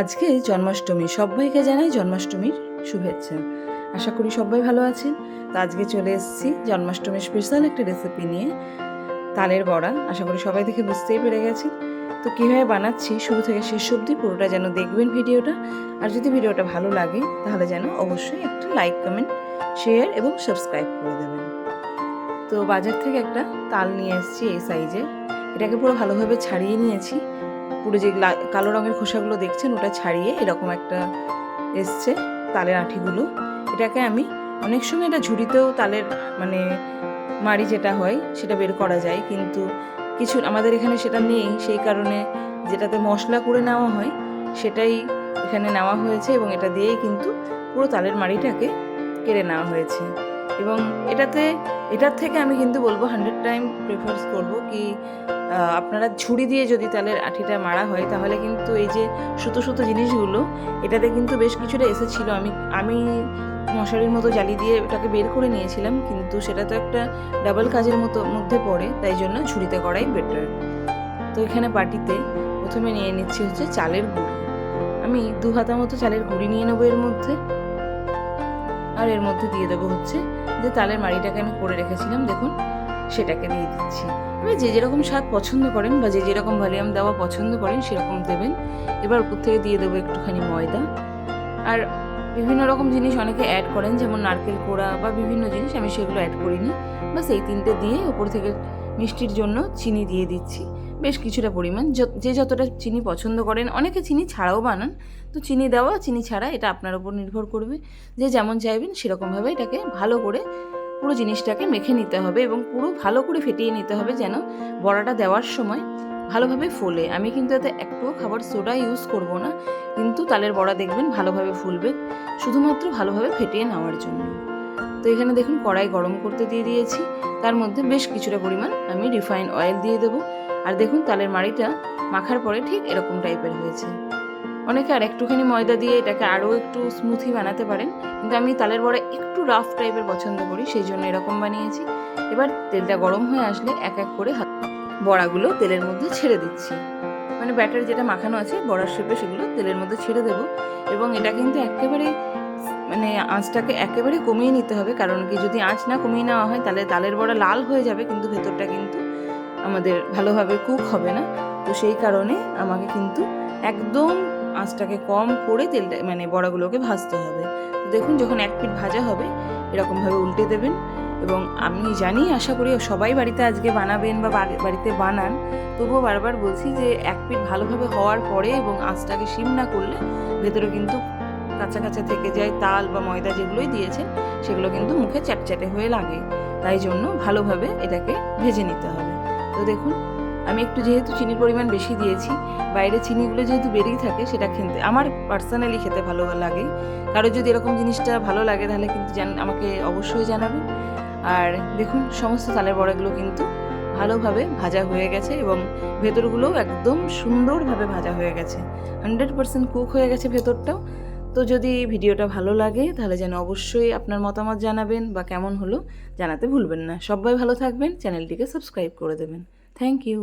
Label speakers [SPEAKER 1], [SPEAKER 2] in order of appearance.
[SPEAKER 1] আজকে জন্মাষ্টমী, সবাইকে জানাই জন্মাষ্টমীর শুভেচ্ছা। আশা করি সবাই ভালো আছেন। তো আজকে চলে এসেছি জন্মাষ্টমীর স্পেশাল একটা রেসিপি নিয়ে। তালের বড়া, আশা করি সবাই দেখে বুঝতেই পেরে গেছি তো কীভাবে বানাচ্ছি, শুরু থেকে শেষ অবধি পুরোটা যেন দেখবেন ভিডিওটা। আর যদি ভিডিওটা ভালো লাগে, তাহলে যেন অবশ্যই একটা লাইক কমেন্ট শেয়ার এবং সাবস্ক্রাইব করে দেবেন। তো বাজার থেকে একটা তাল নিয়ে এসেছি এই সাইজের এটাকে পুরো ভালোভাবে ছাড়িয়ে নিয়েছি। পুরো যে কালো রঙের খোসাগুলো দেখছেন, ওটা ছাড়িয়ে এরকম একটা এসছে তালের আঁঠিগুলো এটাকে আমি অনেক সময় এটা ঝুড়িতেও তালের মানে মাড়ি যেটা হয়, সেটা বের করা যায়। কিন্তু কিছু আমাদের এখানে সেটা নেই, সেই কারণে যেটাতে মশলা করে নেওয়া হয়, সেটাই এখানে নেওয়া হয়েছে এবং এটা দিয়েই কিন্তু পুরো তালের মাড়িটাকে কেড়ে নেওয়া হয়েছে। এবং এটাতে, এটার থেকে আমি কিন্তু বলব হান্ড্রেড টাইম প্রেফার্স করব কি আপনারা ঝুড়ি দিয়ে যদি তালের আঠিটা মারা হয়, তাহলে কিন্তু এই যে সুতো সুতো জিনিসগুলো, এটাতে কিন্তু বেশ কিছুটা এসেছিল আমি আমি মশারির মতো জালি দিয়ে ওটাকে বের করে নিয়েছিলাম, কিন্তু সেটা তো একটা ডাবল কাজের মতো, মধ্যে পড়ে, তাই জন্য ঝুড়িতে করাই বেটার তো এখানে বাটিতে প্রথমে নিয়ে নিচ্ছি হচ্ছে চালের গুঁড়ি। আমি দু হাতা মতো চালের গুঁড়ি নিয়ে নেব এর মধ্যে। আর এর মধ্যে দিয়ে দেবো হচ্ছে যে তালের মাড়িটাকে আমি করে রেখেছিলাম, দেখুন, সেটাকে দিয়ে দিচ্ছি। এবার যে যেরকম স্বাদ পছন্দ করেন বা যে যেরকম ভলিউম দেওয়া পছন্দ করেন, সেরকম দেবেন। এবার উপর থেকে দিয়ে দেবো একটুখানি ময়দা। আর বিভিন্ন রকম জিনিস অনেকে অ্যাড করেন, যেমন নারকেল কোড়া বা বিভিন্ন জিনিস, আমি সেগুলো অ্যাড করিনি। বাস এই তিনটে দিয়ে উপর থেকে মিষ্টির জন্য চিনি দিয়ে দিচ্ছি। বেশ কিছুটা পরিমাণ। যে যতটা চিনি পছন্দ করেন, অনেকে চিনি ছাড়াও বানান। তো চিনি দেওয়া, চিনি ছাড়া এটা আপনার উপর নির্ভর করবে। যে যেমন চাইবেন, সেরকমভাবে এটাকে ভালো করে পুরো জিনিসটাকে মেখে নিতে হবে এবং পুরো ভালো করে ফেটিয়ে নিতে হবে যেন বড়াটা দেওয়ার সময় ভালোভাবে ফোলে। আমি কিন্তু এতে একটুও খাবার সোডা ইউজ করব না, কিন্তু তালের বড়া দেখবেন ভালোভাবে ফুলবে, শুধুমাত্র ভালোভাবে ফেটিয়ে নেওয়ার জন্য। তো এখানে দেখুন, কড়াই গরম করতে দিয়ে দিয়েছি। তার মধ্যে বেশ কিছুটা পরিমাণ আমি রিফাইন অয়েল দিয়ে দেবো। আর দেখুন তালের মাড়িটা মাখার পরে ঠিক এরকম টাইপের হয়েছে। অনেকে আর একটুখানি ময়দা দিয়ে এটাকে আরও একটু স্মুথি বানাতে পারেন, কিন্তু আমি তালের বড়া একটু রাফ টাইপের পছন্দ করি, সেই জন্য এরকম বানিয়েছি। এবার তেলটা গরম হয়ে আসলে এক এক করে বড়াগুলো তেলের মধ্যে ছেড়ে দিচ্ছি। মানে ব্যাটার যেটা মাখানো আছে, বড়ার শেপে সেগুলো তেলের মধ্যে ছেড়ে দেব। এবং এটা কিন্তু একেবারে মানে আঁচটাকে একেবারে কমিয়ে নিতে হবে, কারণ কি যদি আঁচ না কমিয়ে নেওয়া হয়, তাহলে তালের বড়া লাল হয়ে যাবে, কিন্তু ভেতরটা কিন্তু আমাদের ভালোভাবে কুক হবে না। তো সেই কারণে আমাকে কিন্তু একদম আঁচটাকে কম করে তেলটা মানে বড়াগুলোকে ভাজতে হবে। দেখুন যখন এক পিঠ ভাজা হবে, এরকমভাবে উল্টে দেবেন এবং আমি জানি, আশা করি সবাই বাড়িতে আজকে বানাবেন বা বাড়িতে বানান। তবুও বারবার বলছি যে এক পিঠ ভালোভাবে হওয়ার পরে এবং আঁচটাকে সিম না করলে ভেতরে কিন্তু কাঁচা কাঁচা থেকে যায় তাল বা ময়দা যেগুলোই দিয়েছেন, সেগুলো কিন্তু মুখে চ্যাটচ্যাটে হয়ে লাগে। তাই জন্য ভালোভাবে এটাকে ভেজে নিতে হবে। তো দেখুন, আমি একটু যেহেতু চিনির পরিমাণ বেশি দিয়েছি, বাইরে চিনিগুলো যেহেতু বেরিয়ে থাকে সেটা খেতে আমার পার্সোনালি খেতে ভালো লাগে। কারও যদি এরকম জিনিসটা ভালো লাগে তাহলে কিন্তু জান, আমাকে অবশ্যই জানাবেন। আর দেখুন, সমস্ত তালের বড়াগুলো কিন্তু ভালোভাবে ভাজা হয়ে গেছে এবং ভেতরগুলোও একদম সুন্দরভাবে ভাজা হয়ে গেছে। হান্ড্রেড পার্সেন্ট কুক হয়ে গেছে ভেতরটাও। তো যদি ভিডিওটা ভালো লাগে, তাহলে যেন অবশ্যই আপনার মতামত জানাবেন বা কেমন হলো জানাতে ভুলবেন না। সবাই ভালো থাকবেন, চ্যানেলটিকে সাবস্ক্রাইব করে দেবেন। Thank you.